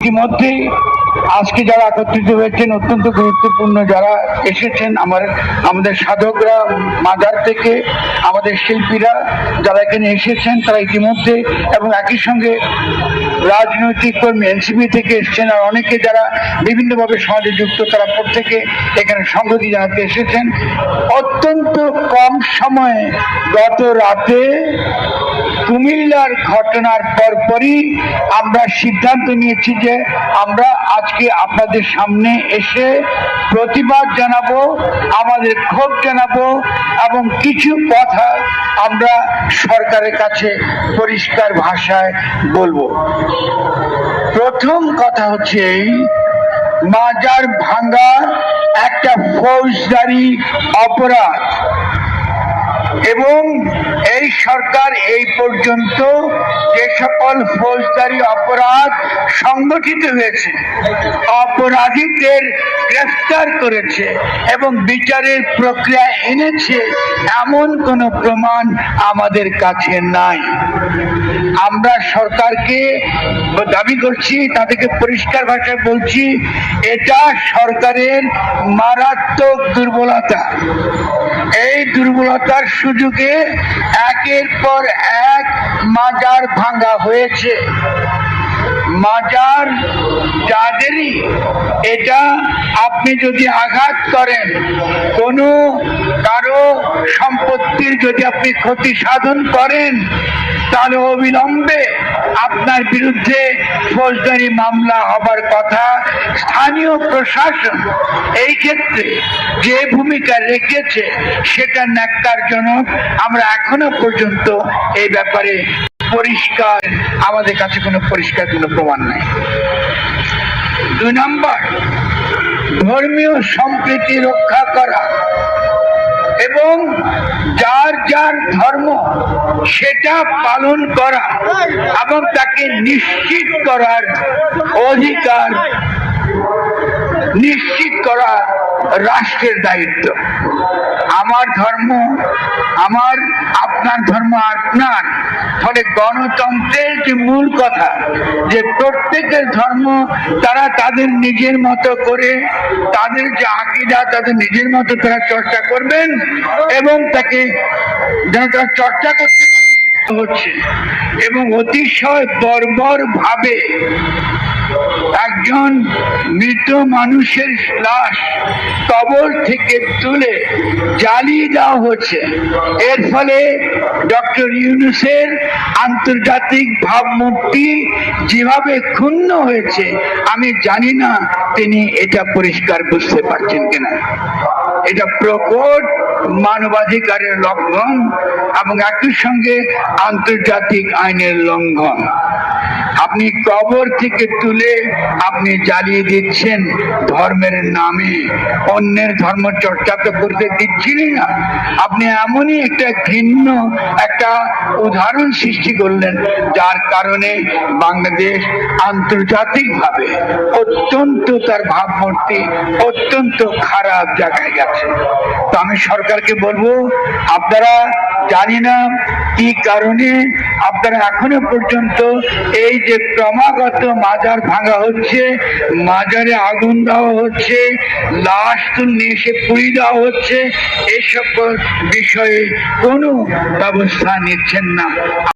ইতিমধ্যে আজকে যারা একত্রিত হয়েছেন, অত্যন্ত গুরুত্বপূর্ণ যারা এসেছেন, আমার, আমাদের সাধকরা মাজার থেকে, আমাদের শিল্পীরা যারা এখানে এসেছেন, তারা ইতিমধ্যে এবং একই সঙ্গে রাজনৈতিক কর্মী, এনসিপি থেকে এসেছেন আর অনেকে যারা বিভিন্নভাবে সমাজে যুক্ত, তারা প্রত্যেকে এখানে সংগতি জানাতে এসেছেন। অত্যন্ত কম সময়ে গত রাতে কুমিল্লার ঘটনার পরপরই আমরা সিদ্ধান্ত নিয়েছি যে আমরা আজকে আপনাদের সামনে এসে প্রতিবাদ জানাব, আমাদের ক্ষোভ জানাব এবং কিছু কথা আমরা সরকারের কাছে পরিষ্কার ভাষায় বলব। প্রথম কথা হচ্ছে এই মাজার ভাঙ্গা একটা ফৌজদারি অপরাধ এবং এই সরকার এই পর্যন্ত যে সকল ফৌজদারি অপরাধ সংগঠিত হয়েছে, অপরাধীদের গ্রেফতার করেছে এবং বিচারের প্রক্রিয়া এনেছে, এমন কোনো প্রমাণ আমাদের কাছে নাই। আমরা সরকারকে দাবি করছি, তাদেরকে পরিষ্কার ভাষায় বলছি, এটা সরকারের মারাত্মক দুর্বলতা। এই দুর্বলতার সুযোগে একের পর এক মাজার ভাঙ্গা হয়েছে। মাজার যাদেরই, এটা আপনি যদি আঘাত করেন, কোনো সম্পত্তির যদি আপনি ক্ষতি সাধন করেন, তাহলে অবিলম্বে আপনার বিরুদ্ধে ফৌজদারি মামলা হবার কথা স্থানীয় প্রশাসন এই ক্ষেত্রে যে ভূমিকা রেখেছে, সেটা ন্যাক্কারজনক। আমরা এখনও পর্যন্ত এই ব্যাপারে পরিষ্কার, আমাদের কাছে কোনো পরিষ্কার কোনো প্রমাণ নাই। দুই নম্বর, ধর্মীয় সম্প্রীতি রক্ষা করা। এবং যার যার ধর্ম সেটা পালন করা এবং তাকে নিশ্চিত করার অধিকার নিশ্চিত করা রাষ্ট্রের দায়িত্ব। আমার ধর্ম, আমার, আপনার ধর্ম আপনার। ফলে গণতন্ত্রের যে মূল কথা যে প্রত্যেকের ধর্ম তারা তাদের নিজের মতো করে, তাদের যে আকিদা তাদের নিজের মতো তারা চর্চা করবেন এবং তাকে যেন তারা চর্চা করতে হচ্ছে। এবং অতিশয় বর্বর ভাবে একজন মৃত মানুষের লাশ কবর থেকে তুলে জ্বালিয়ে দেওয়া হচ্ছে এর ফলে ডক্টর ইউনুসের আন্তর্জাতিক ভাবমূর্তি যেভাবে ক্ষুণ্ণ হয়েছে, আমি জানি না তিনি এটা পরিষ্কার বুঝতে পারছেন কিনা। এটা প্রকট মানবাধিকারের লঙ্ঘন এবং একই সঙ্গে আন্তর্জাতিক আইনের লঙ্ঘন। আপনি কবর থেকে তুলে আপনি জ্বালিয়ে দিচ্ছেন ধর্মের নামে। অন্যের ধর্ম চর্চা তো করতে দিচ্ছিলেন না। আপনি এমনই একটা ঘৃণ্য, একটা উদাহরণ সৃষ্টি করলেন, যার কারণে বাংলাদেশ আন্তর্জাতিকভাবে অত্যন্ত তার ভাবমূর্তি অত্যন্ত খারাপ জায়গায় গেছে। তো আমি সরকারকে বলব, আপনারা জানি না কি কারণে আপনারা এখনও পর্যন্ত এই যে ক্রমাগত মাজার ভাঙা হচ্ছে, মাজারে আগুন দেওয়া হচ্ছে, লাশ নিয়ে এসে পুড়ি দেওয়া হচ্ছে এসব বিষয়ে কোনো ব্যবস্থা নিচ্ছেন না।